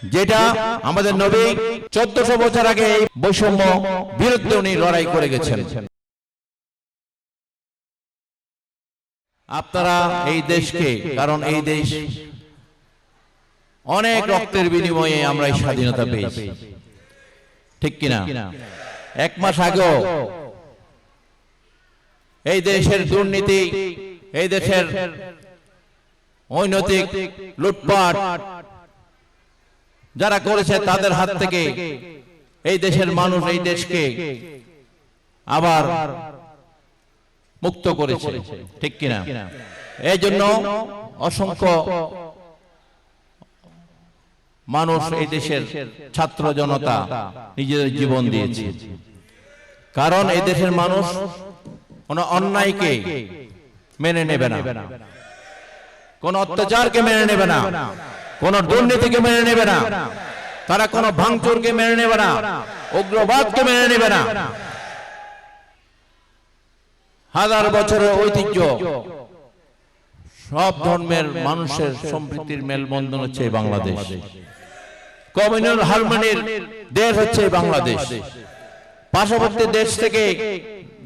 যেটা আমাদের নবী চোদ্দশো বছর আগে এই বৈষম্য বিরুদ্ধে উনি লড়াই করে গেছেন। আপনারা এই দেশকে কারণ এই দেশ অনেক রক্তের বিনিময়ে আমরা এই স্বাধীনতা পেয়েছি। ঠিক কিনা? এক মাস আগেও এই দেশের দুর্নীতি এই দেশের অনৈতিক লুটপাট যারা করেছে তাদের হাত থেকে এই দেশের মানুষ এই দেশকে আবার মুক্ত করেছে। ঠিক কিনা? এই জন্য অসংখ্য মানুষ এই দেশের ছাত্র জনতা নিজেদের জীবন দিয়েছে। কারণ এই দেশের মানুষ কোন অন্যায়কে মেনে নেবে না। কোন অত্যাচারকে মেনে নেবে না। কোন দুর্নীতিকে মেনে নেবে না। তারা কোন ভাঙচুরকে মেনে নেবে না। উগ্রবাদকে মেনে নেবে না। হাজার বছরের ঐতিহ্য। সব ধর্মের মানুষের সম্প্রীতির মেলবন্ধন হচ্ছে বাংলাদেশ। কমিউনাল হারমোনির দেশ হচ্ছে বাংলাদেশ। পার্শ্ববর্তী দেশ থেকে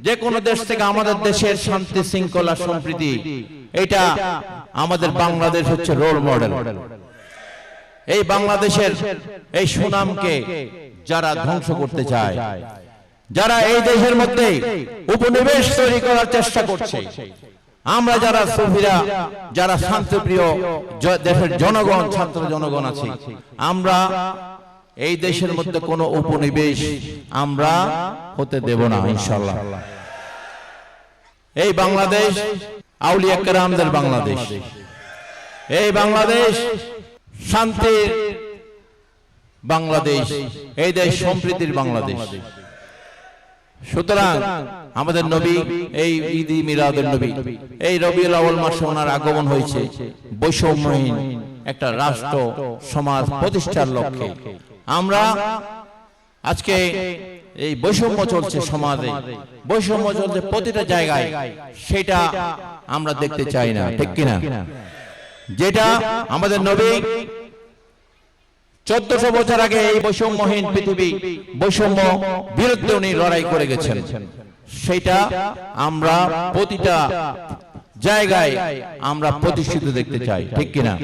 যে কোনো দেশ থেকে আমাদের দেশের শান্তি, শৃঙ্খলা, সম্প্রীতি, এটা আমাদের বাংলাদেশ হচ্ছে রোল মডেল এই বাংলাদেশের এই সুনামকে যারা ধ্বংস করতে চায়, যারা এই দেশের মধ্যে উপনিবেশ তৈরি করার চেষ্টা করছে, আমরা যারা সুফিরা, যারা শান্তিপ্রিয় দেশের জনগণ, ছাত্র জনগণ আছি, আমরা এই দেশের মধ্যে কোনো উপনিবেশ আমরা হতে দেব না ইনশাল্লাহ এই বাংলাদেশ, আউলিয়া কেরামদের বাংলাদেশ। এই বাংলাদেশ শান্তির বাংলাদেশ এই দেশ সম্প্রীতির বাংলাদেশ। সুতরাং আমাদের নবী এই ঈদি মিলাদের নবী। এই রবিউল আউয়াল মাসে ওনার আগমন হয়েছে বৈষম্যহীন একটা রাষ্ট্র সমাজ প্রতিষ্ঠার লক্ষ্যে। আমরা আজকে এই বৈষম্য চলছে সমাজে। বৈষম্য চলছে প্রতিটা জায়গায়। সেটা আমরা দেখতে চাই না। ঠিক কিনা? যেটা আমাদের নবী চোদ্দশো বছর আগে এই বৈষম্যহীন পৃথিবী বৈষম্য বিরুদ্ধে উনি লড়াই করে গেছেন। সেটা আমরা প্রতিটা জায়গায় আমরা প্রতিষ্ঠিত দেখতে চাই ঠিক কিনা?